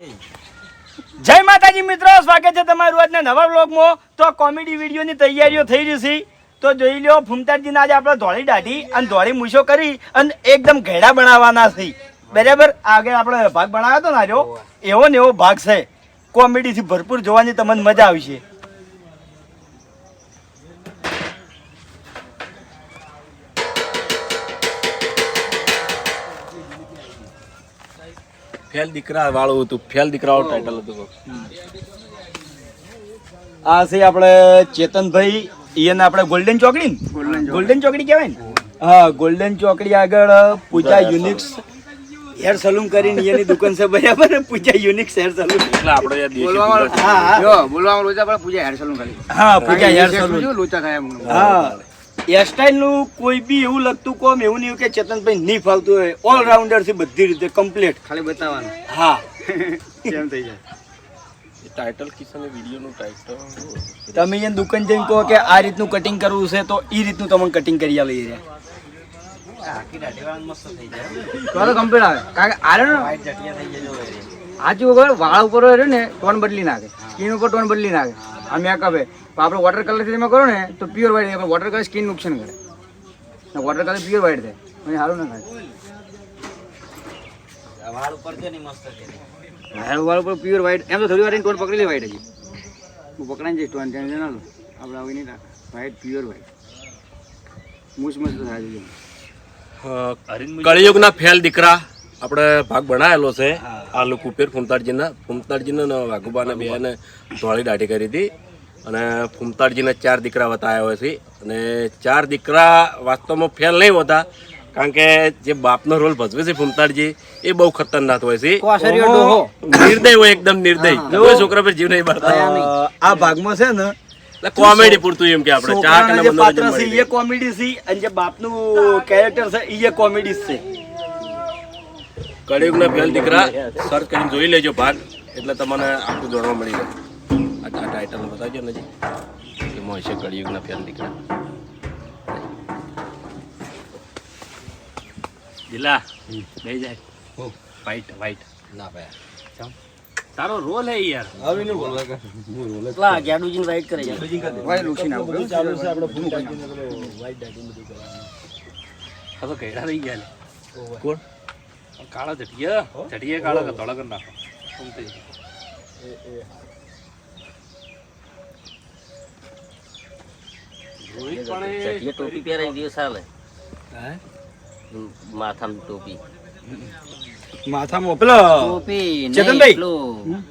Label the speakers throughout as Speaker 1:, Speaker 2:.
Speaker 1: જય માતાજી મિત્રો, સ્વાગત છે તમારું આજના નવા વ્લોગમાં. તો કોમેડી વિડીયોની તૈયારીઓ થઈ રહી છે. તો જોઈ લો ફૂમતાજીના આજે આપણે ધોળી દાઢી અને ધોળી મૂછો કરી અને એકદમ ઘેડા બનાવવાના છે. બરાબર? આગળ આપણે ભાગ બનાવ્યો હતો ને આજો એવો ને એવો ભાગ છે. કોમેડીથી ભરપૂર જોવાની તમને મજા આવશે.
Speaker 2: ફેલ દીકરા વાળું હતું ફેલ દીકરાઓ ટાઇટલ હતું.
Speaker 1: આ છે આપણે ચેતનભાઈ એને આપણે ગોલ્ડન ચોકડી ને? ગોલ્ડન ચોકડી. કહેવાય ને? હા ગોલ્ડન ચોકડી આગળ પૂજા યુનિક્સ હેર સલૂન કરીને એની દુકાન છે બરાબર. પૂજા યુનિક્સ હેર સલૂન
Speaker 2: એટલે આપણે યાર
Speaker 3: બોલવામાં
Speaker 1: હા હા.
Speaker 3: બોલવામાં લોચા પડે પૂજા હેર સલૂન કરી
Speaker 1: હા પૂજા હેર સલૂન
Speaker 3: લોચા થાય
Speaker 1: હા. હેરસ્ટાઈલનું કોઈ બી એવું લગતું કોમ એવું નહીં કે ચેતનભાઈ નહીં ફાવતું હોય. ઓલરાઉન્ડર છે બધી રીતે કમ્પ્લીટ
Speaker 3: ખાલી બતાવવાનું.
Speaker 1: હા.
Speaker 3: કેમ થઈ જાય?
Speaker 2: ટાઇટલ કિશન વિડીયોનું ટાઇટલ
Speaker 1: તમે એને દુકાન જઈને કહો કે આ રીતનું કટિંગ કરવું છે તો એ રીતનું તમને કટિંગ કરી આલી રહ્યા
Speaker 3: કમ્પ્લીટ આવે. કારણ કે આરે ને હાચું વગર વાળ ઉપર રહ્યો ને ટોન બદલી નાખે. સ્કીન ઉપર ટોન બદલી નાખે. આ મેકઅપ છે તો આપણે વોટર કલરથી તમે કરો ને તો પ્યોર વ્હાઈટ થાય વોટર કલર સ્કિન નુકસાન કરે. વોટર કલર પ્યોર વ્હાઈટ થાય મને સારું ના થાય. વાળ વાળ ઉપર પ્યોર વ્હાઈટ એમ તો થોડી વાર ટોન પકડી લે વ્હાઈટ હજી. હું પકડાઈ જઈશ ટોન ટેન્શન ના લો આપણે આવી નહીં રાખ વ્હાઈટ પ્યોર વ્હાઈટ મૂછ મસ્ત થાય છે
Speaker 2: કળિયુગના ફેલ દીકરા. આપણે ભાગ બનાવેલો છે. આ લોકો ઉપર ફૂમતાડજીના ફૂમતાડજીને ને વાઘુબાને બે ધોળી દાઢી કરી હતી. અને ફૂમતાડજીને ચાર દીકરા બતાવ્યા હોય છે. અને ચાર દીકરા વાસ્તવમાં ફેલ નહીં હોતા કારણ કે જે બાપનો રોલ ભજવે છે ફૂમતાડજી એ બહુ ખતરનાક હોય છે. નિર્દય હોય એકદમ નિર્દય. કોઈ છોકરા પર જીવ નહીં મારતા
Speaker 1: આ ભાગમાં છે ને
Speaker 2: કોમેડી પૂરતું એમ કે આપણે.
Speaker 1: ચાર
Speaker 2: અને
Speaker 1: પાત્ર
Speaker 2: મનોરંજન
Speaker 1: છે એ કોમેડી છે અને જે બાપનું કેરેક્ટર છે એ કોમેડી છે.
Speaker 2: કળિયુગના ફેલ દીકરા સર્ચ કરીને જોઈ લેજો ભાગ. એટલે તમને આખું જાણવા મળી જાય. આ ટાઇટલ બતાવજો ને એમાં હશે કળિયુગના ફેલ દીકરા? દિલા બે જાય. વાઈટ વાઈટ ના ભાઈ. તારો રોલ હે યાર.
Speaker 3: ભાઈ લુસી નાખો
Speaker 2: આ તો ઘેડા રહી ગયા લે. કોણ કાળા જટિયા હા તો કે રહી ગયા નાખો આમ થઈ જાય. રોહિત પણ એ-
Speaker 4: એ ટોપી પહેરાવી દે સાલે
Speaker 2: હે?
Speaker 4: માથામાં ટોપી
Speaker 1: માથામાં પેલો
Speaker 4: ટોપી
Speaker 1: ચેતનભાઈ?
Speaker 4: પેલું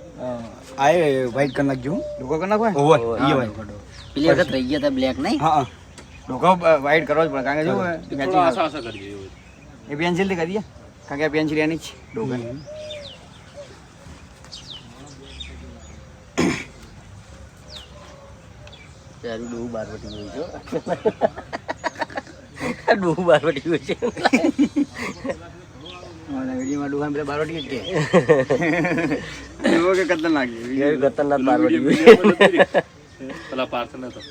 Speaker 1: આ વ્હાઈટ કરી નાખજો
Speaker 3: ડોકો કરી નાખો ને?
Speaker 1: ઓવે ઈ ભાઈ
Speaker 4: પેલી વખત રહી ગયા હતા બ્લેક નહીં
Speaker 1: હા હા
Speaker 3: ડોકો વ્હાઈટ કરવો જ પડે કારણ કે જો. એ પેન્સિલથી કરીએ કારણ કે આ પેન્સિલ એની જ છે ડોકાની.
Speaker 4: તારું ડોહું બારવટી હોય છે ડોહું બારવટી હોય છે.
Speaker 3: વિડીયોમાં ડોકાને પેલા કે. કે ખતરનાક છે.
Speaker 4: ખતરનાક
Speaker 2: હતો.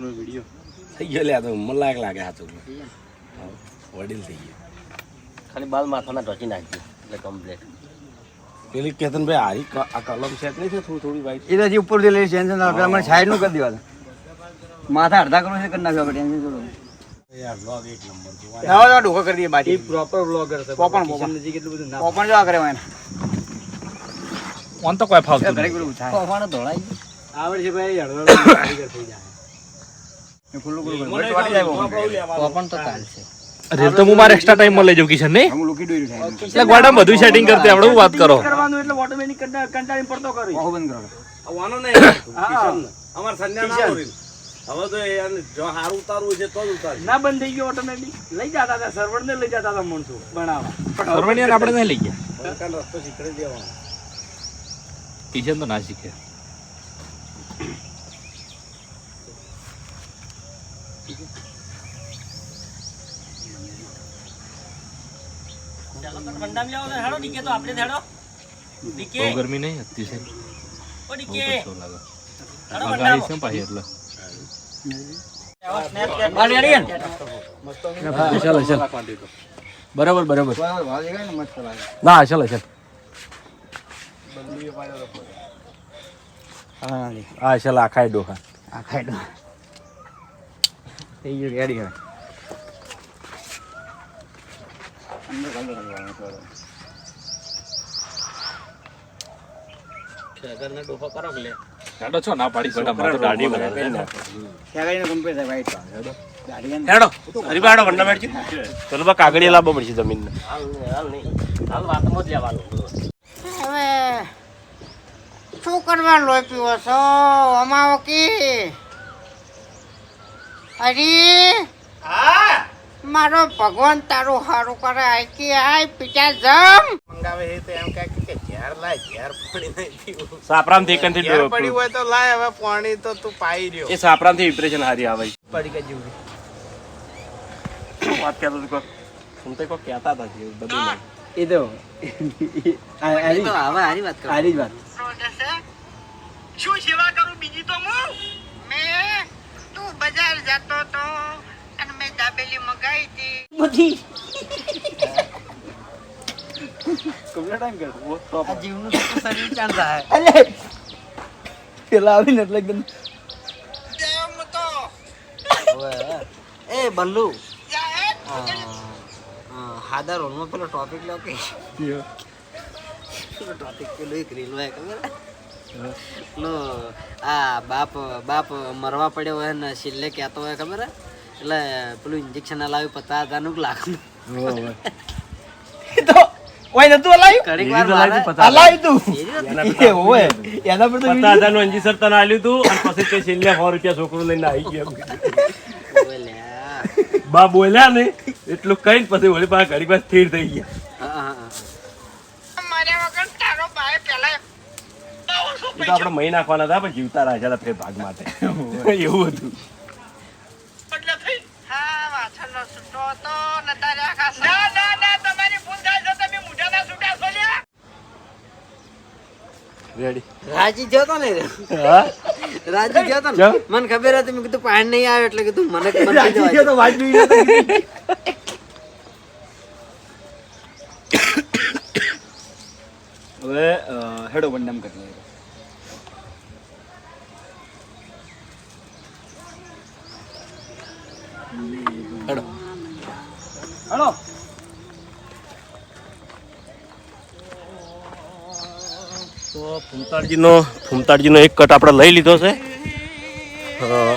Speaker 2: નો વીડિયો.
Speaker 5: થઈ ગયો લે આ તો મને લાગે હાથું વડીલ થઈ ગયા.
Speaker 4: ખાલી બાલ માથાના ઢોચી નાખજો એટલે કમ્પ્લેટ
Speaker 5: પેલી કેતનભાઈ હારી ક- આ કલમ સેટ નહીં છે થોડી થોડી વાઈટ
Speaker 3: એ હજી ઉપરથી લઈ ટેન્શન ના. પેલા મને સાઈડનું કરી દેવાનું. માથા અડધા કરો છે કરી નાખ્યો આપણે ટેન્શન તો ડોકો કરી દઈએ બાટી
Speaker 1: પ્રોપર બ્લોગર છે
Speaker 3: પોપણ પોપણ.
Speaker 1: કેટલું બધું ના
Speaker 3: પોપણ જો કરે હોય
Speaker 5: ઓન તો કોઈ ફાવતું
Speaker 3: ઘરે પેલું
Speaker 4: ધોળાઈ
Speaker 1: આવડે છે ભાઈ હળવળ થઈ જાય.
Speaker 5: રેલ તો હું મારે એક્સ્ટ્રા ટાઈમમાં લઈ જાઉં કિશન નહીં?
Speaker 3: હું લૂકી દોર્યું થાય
Speaker 5: એટલે ગોડા બધું સેટિંગ કરતી આપણે હું વાત કરો.
Speaker 1: કરવાનું એટલે ઓટોમેટિક કંટાળી પડતો કરી.
Speaker 3: મોહો બંધ કરો.
Speaker 5: વાનો નહીં.
Speaker 1: હા.
Speaker 5: અમાર સંજ્ઞા ના હવે તો જો હારું ઉતારવું છે તો જ ઉતારી
Speaker 1: ના બંધ થઈ ગયો ઓટોમેટિક લઈ જતા હતા સર્વર ને લઈ જતા હતા માણસો બનાવવા.
Speaker 5: સર્વનિયર આપણે નહીં લઈ ગયા? રસ્તો શીખડી દેવાનો.
Speaker 6: કિશન તો ના શીખે. બહુ ગરમી નહીં અતિશય બહુ કચ્છો લાગે. આગાહી છે ને પાછી એટલે.
Speaker 3: બાર છે?
Speaker 5: ચાલો ચાલો.
Speaker 2: બરાબર બરાબર.
Speaker 3: ને
Speaker 2: ચાલો ચાલ.
Speaker 3: હા
Speaker 2: હા ચાલ આખા ડોખા
Speaker 3: આ ખાઈ થઈ ગયું રેડી હવે અંદર કલર કરવાનો થોડો.
Speaker 6: હેડો છો ના પાડી બેટા મારે દાઢી બનાવે.
Speaker 3: ત્યાં આગળ થાય white વાળો. ગાડી અંદર
Speaker 2: હેડો વંડા બેઠી ચલો બા કાગળિયા લાવવા પડશે જમીન
Speaker 4: હાલ નહીં, હાલ નહીં. હાલ વાતમાં જ લેવાનું.
Speaker 7: હવે શું કરવા લોહી પીવો છો? અમાવો કી? હરી? મારો ભગવાન તારું સારું કરે આય કે આય પીટા જમ.
Speaker 5: મંગાવે હે તો એમ કહે કે ઘેર લાય ઝેર પાણી નહીં પીવું.
Speaker 2: સાપરામથી કંથી
Speaker 5: ઝેર પડી હોય તો લાય હવે પાણી તો તું પાઈ રહ્યો.
Speaker 2: એ સાપરામથી ઇમ્પ્રેશન હારી આવે.
Speaker 3: પડી કે જીવ.
Speaker 2: વાત કે હતો કોક? હું તો કો કહેતા હતા જીવ બધું
Speaker 3: એ તો આ- આરી
Speaker 4: તો હવે હારી વાત કરો.
Speaker 3: આરી જ વાત.
Speaker 1: શું સેવા કરું બીજી તો હું?
Speaker 7: મેં તું બજાર જતો તો દાબેલી મગાવી હતી.
Speaker 3: કમ્પ્લીટ ટાઈમ કરતો તો
Speaker 4: આ જીવનું શરીર ચાણ
Speaker 3: અલે. પેલા આવીને એટલે એકદમ
Speaker 4: એ બલ્લુ. હાદા રોલમાં પેલો ટોપિક લો કે. પેલો ટોપિક પેલો એક રીલ હોય ખબર આ બાપ બાપ મરવા પડ્યો હોય ને છેલ્લે કહેતો હોય ખબર હે? એટલે પેલું ઇન્જેક્શન હલાવ્યું પચાસ હજારનું કે
Speaker 3: તો ઓય નતું હલાયું
Speaker 4: ઘડીક વાર
Speaker 3: હલાયું તું. એ હોય એના પર તો
Speaker 2: પચાસ હજારનું અંજીસર તને આલ્યું તું અને પછી તે છેલ્લે સો રૂપિયા છોકરું લઈને આવી ગયો. બા બોલ્યા ને એટલું કઈ પછી વળી પાછા સ્થિર થઈ ગયા.
Speaker 4: હા, હા, હા.
Speaker 7: માર્યા વગર તારો ભાઈ પેલા
Speaker 2: એ તો આપણે મહી નાખવાના હતા પણ જીવતા રાખ્યા હતા ફેર ભાગ માટે. એવું હતું
Speaker 7: હા વાછળનો છૂટો હતો ને તારે આખા
Speaker 1: ના ના ના તમારી ભૂલ થાય છે તમે મુઢાના છૂટા છો લ્યા
Speaker 2: રેડી
Speaker 4: રાજી જો તો ને?
Speaker 2: હા?
Speaker 4: રાજી જો તો ને? મને ખબર હતી મેં કીધું પાણી નહીં આવે એટલે કીધું મને
Speaker 3: રાજી જો તો વાત જોઈ નતો. હવે હેડો વંડમ કરી લઈએ.
Speaker 2: હેડો.
Speaker 3: હેડો.
Speaker 2: તો ફૂમતાડજીનો ફૂમતાડજીનો એક કટ આપણે લઈ લીધો છે.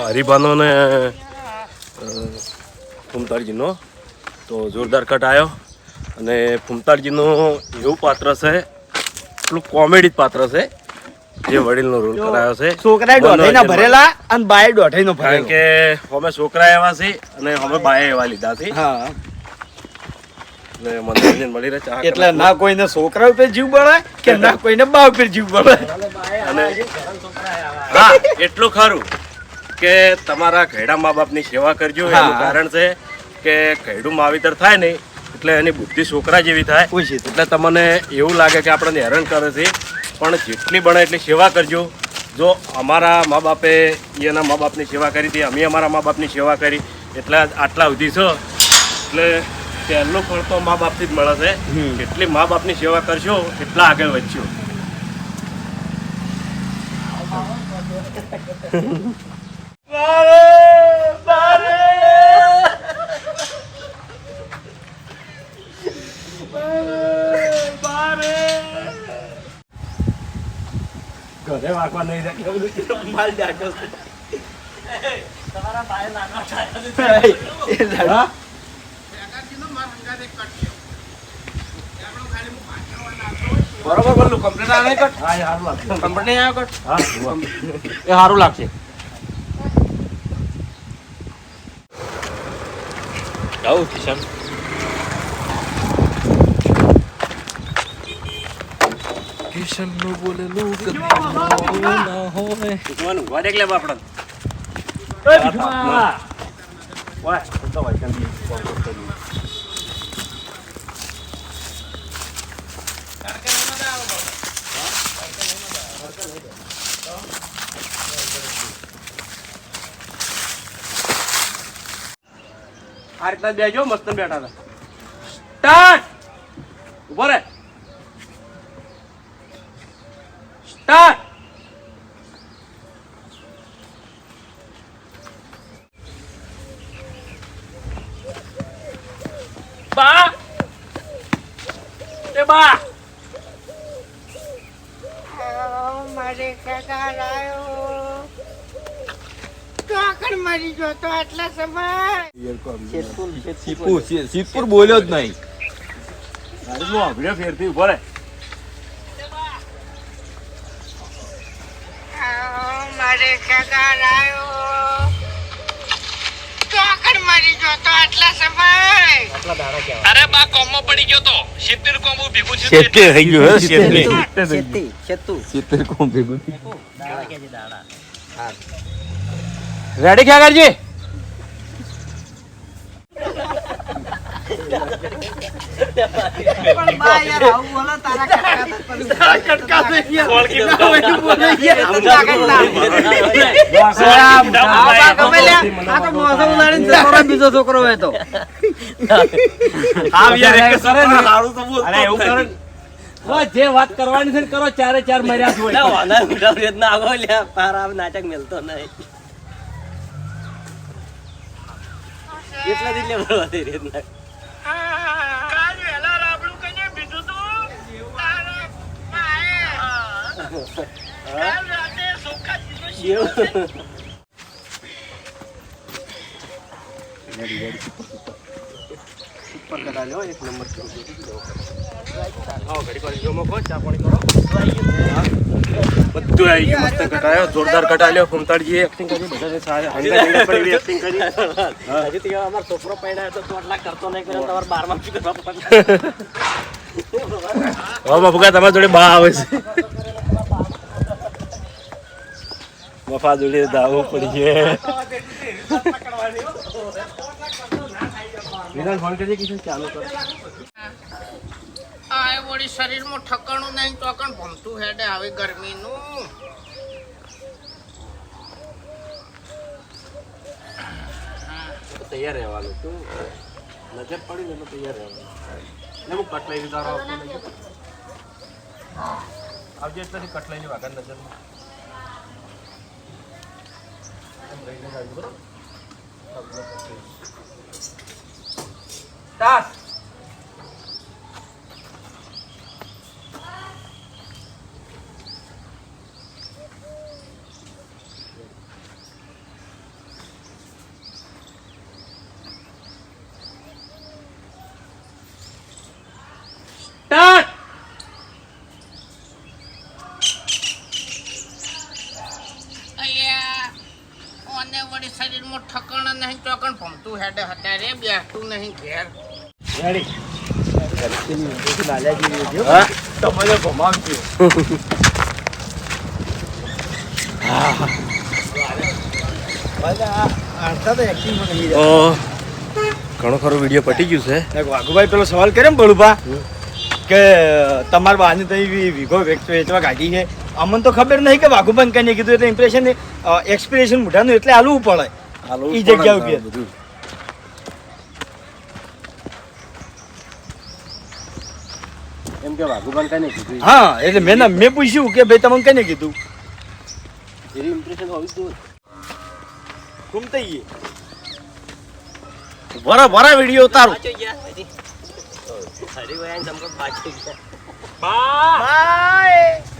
Speaker 2: હરિભાનો ને ફૂમતાડજીનો. તો જોરદાર કટ આવ્યો અને ફૂમતાડજીનો એવું પાત્ર છે પેલું કોમેડી પાત્ર છે જે વડીલનો રોલ કરાયો છે.
Speaker 3: છોકરાએ દોઢાઈના ભરેલા અને બાએ દોઢાઈનો ભરેલો.
Speaker 2: કે અમે છોકરા એવા છે અને અમે બાએ એવા લીધા છે
Speaker 3: હા.
Speaker 2: એટલે મનોરંજન મળી રહે
Speaker 3: એટલે ના કોઈને છોકરા ઉપર જીવ બળે કે ના કોઈને બા ઉપર જીવ બળે
Speaker 2: અને હા એટલું ખરું કે તમારા ઘેડા મા બાપની સેવા કરજો. એનું કારણ છે કે ઘેડું માવીતર થાય નહીં એટલે એની બુદ્ધિ છોકરા જેવી થાય. એટલે તમને એવું લાગે કે આપણને હેરાન કરે છે પણ જેટલી બને એટલી સેવા કરજો. જો અમારા મા બાપે એના મા બાપની સેવા કરી હતી અમે અમારા મા બાપની સેવા કરી એટલે આટલા સુધી છો. એટલે પહેલું ફળ તો મા બાપથી જ મળે છે. જેટલી મા બાપની સેવા કરશો એટલા આગળ વધશો. ઘરે વાગવા નહીં જાય હા?
Speaker 3: બરોબર બોલું કમ્પ્લીટ આવે કટ
Speaker 2: હા, એ સારું લાગશે.
Speaker 3: કમ્પ્લીટ નહીં આવે કટ
Speaker 2: હા, એ સારું લાગશે.
Speaker 6: જાઉં કિશન કિશન. નું બોલેલું કદી ના હોય.
Speaker 2: ભગવાન ઊભા દેખ લે બાપડા કરી આ રીતના બેજો મસ્ત બેઠા હતા. સ્ટાર્ટ! ઊભો રે સ્ટાર્ટ બા એ બા
Speaker 7: મારે કાકા લાયો તો આગળ મરી ગયો તો આટલા સમય.
Speaker 6: સિદ્ધપુર બોલ્યો જ નહીં.
Speaker 2: ફેરથી ઊભો
Speaker 7: રહે. મારે કગાર લાયો તો આગળ મરી ગયો તો આટલા સમય.
Speaker 6: શેતે થઈ ગયું હે શેતે
Speaker 4: શેતી શેતું
Speaker 6: સિત્તેર કોમ ભેગું
Speaker 4: પણ બા કાકા તો પેલું
Speaker 3: બીજો છોકરો હોય તો
Speaker 1: આવ યાર એક સારું તો બોલ અરે એવું કરે
Speaker 2: જે વાત કરવાની છે ને કરો ચારે ચાર મર્યાદ હોય
Speaker 4: નાટક મેલતો નહીં એટલા દિલ વધે રીતના
Speaker 7: કાલ વહેલા રાબડું કને એક તું
Speaker 2: બધું આવી ગયું મસ્ત કટાયો જોરદાર કટાયો ફૂમતાડજી એક્ટિંગ કરી બધાને સારા. પડી એવી કરી
Speaker 4: હજી તો અમાર છોકરો પડ્યા તો તો આટલા કરતો નહીં કરે તમારે બારમાં શું કરવા પડે.
Speaker 2: હવે તમારી જોડે બા આવે છે. મફા જોડે દાવો પડી છે વિધાન ફોન કરીએ કિશન ચાલુ કર?
Speaker 7: એ વળી શરીરમાં ઠકાણું નહીં તો કણ ભમતું હેડે આવી ગરમીનું.
Speaker 2: તૈયાર રહેવાનું તું નજર પડી ને તૈયાર રહેવાનું. ને હું કટલાઈ દીધા રહો આવજે એટલે કટલાઈ વાગર નજર સ્ટાર્ટ
Speaker 7: ઓને વળી શરીરમાં ઠકાણા નહીં તો કણ ભમતું હેડે હતા રે બેસતું નહીં ઘેર.
Speaker 2: ઘણો ખરો વીડિયો પટી ગયું છે.
Speaker 1: વાઘુભાઈ પેલો સવાલ કરે ને બળુભા કે તમારા બાને તઈ વીઘો વેચ- વેચવા કાઢી છે. અમને તો ખબર નહીં કે વાઘુબન કઈ કીધું. એટલે ઇમ્પ્રેશન એક્સપિરેશન મોઢાનું એટલે હાલવું પડે. એ જગ્યા ઉપર.
Speaker 2: એમ કે વાઘુબાન કઈ કીધું
Speaker 1: હા એટલે મેં મેં પૂછ્યું કે ભાઈ તમને કઈને કીધું.
Speaker 2: એવી ઇમ્પ્રેશન હોવી જ
Speaker 1: વીડિયો ઉતારું.
Speaker 4: હરી પાછો.
Speaker 1: બાય!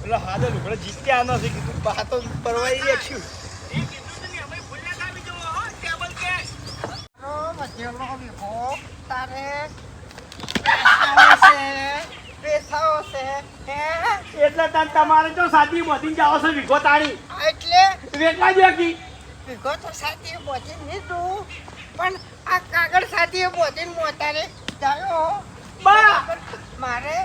Speaker 1: પેલો હાદો લુગડો જીત્યા નથી કીધું બા તો પરવાઈ
Speaker 7: તારે છે હે
Speaker 1: એટલે તન તમારે તો સાદી મોતી જાઓ છો વિઘો તાળી.
Speaker 7: એટલે?
Speaker 1: વેચવા જો કી.
Speaker 7: વિગો તો સાથે બોધી તું પણ આ કાગળ સાદી બોધીને મોતારે જાયો.
Speaker 1: બા!
Speaker 7: મારે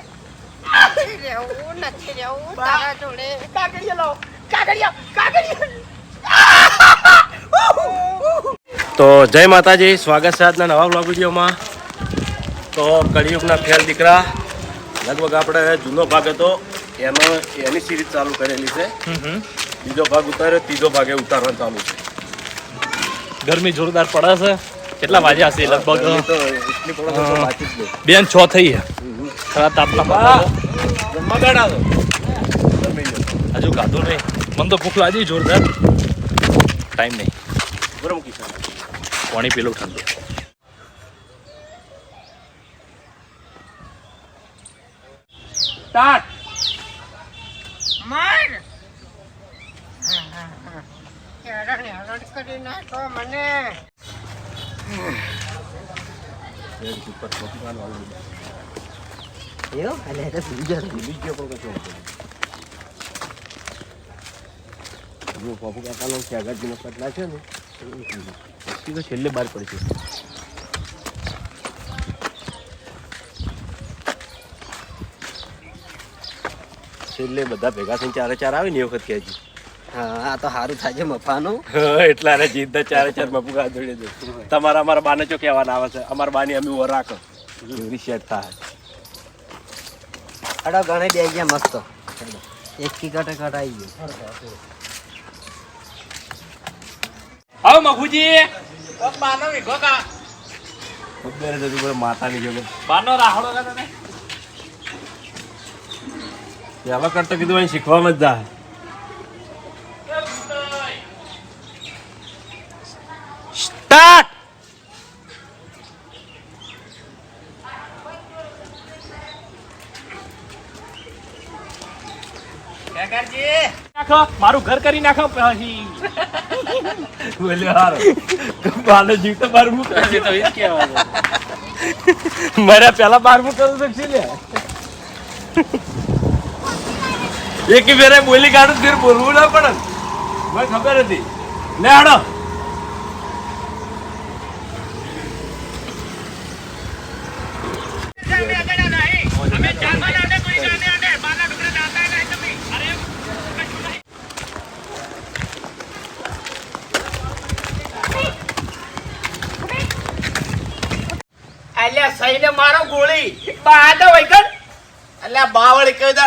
Speaker 7: રહેવું નથી રહેવું તારા જોડે
Speaker 1: કાગળિયા લાવો કાગળિયા કાગળિયા
Speaker 2: તો જય માતાજી સ્વાગત છે આજના નવા બ્લોગ વિડીયોમાં. તો કળિયુગના ફેલ દીકરા લગભગ આપણે જૂનો ભાગ હતો એનો એની સિરીઝ ચાલુ કરેલી છે. બીજો ભાગ ઉતાર્યો ત્રીજો ભાગે ઉતારવાનું ચાલુ છે.
Speaker 6: ગરમી જોરદાર પડે છે. કેટલા વાગ્યા હશે લગભગ. બેન છ થઈ ખરા તાપના
Speaker 2: જમવા બેઠા છો.
Speaker 6: હજુ ખાધું નહીં. મને તો ભૂખ લાગી જોરદાર. ટાઈમ નહીં.
Speaker 2: બરાબર મૂકી.
Speaker 6: પાણી પેલું ઠંડુ.
Speaker 7: માર. હેરાન હેરાન કરી નાખો મને.
Speaker 4: એવું અલે એ તો ભૂલી ગયો
Speaker 2: જો બાપુ કાકાનો ત્યાગાજીનો કટલા છે ને પછી તો છેલ્લે બહાર પડશે છેલ્લે બધા ભેગા થઈને ચારે ચાર આવે ને એ વખત કહેજી
Speaker 4: હા આ તો સારું થાય છે મફાનું
Speaker 2: એટલા રે જીતતા ચારે ચાર મફુ કા જોડે દે તમારા અમારા બાને ચો કહેવાના આવે છે અમારા બાની અમે રાખો રિશેટ થાય
Speaker 4: અડો ગણે બે ગયા મસ્ત. એક કી કટે કટાઈ ગયું.
Speaker 6: આવો મફુજી
Speaker 2: ખબર જ હતી માતા માતાની જોગે
Speaker 6: બાનો રાહડો કા તને.
Speaker 2: પેલા કરતા કીધું અહીં શીખવામાં જ જાય
Speaker 6: નાખો મારું ઘર કરી નાખો પછી.
Speaker 2: બોલ્યો હારો. બાને જીવતો બાર મૂક
Speaker 6: પછી તો એ જ
Speaker 2: મારા પેલા બાર મૂક કરું તો લે. એક ફેરે બોલી કાઢું ફેર બોલવું ના પડે. મને ખબર હતી. લે હાડો
Speaker 1: ગોળી બા તો વૈકલ
Speaker 5: અલ્યા બાવળી કહી દે.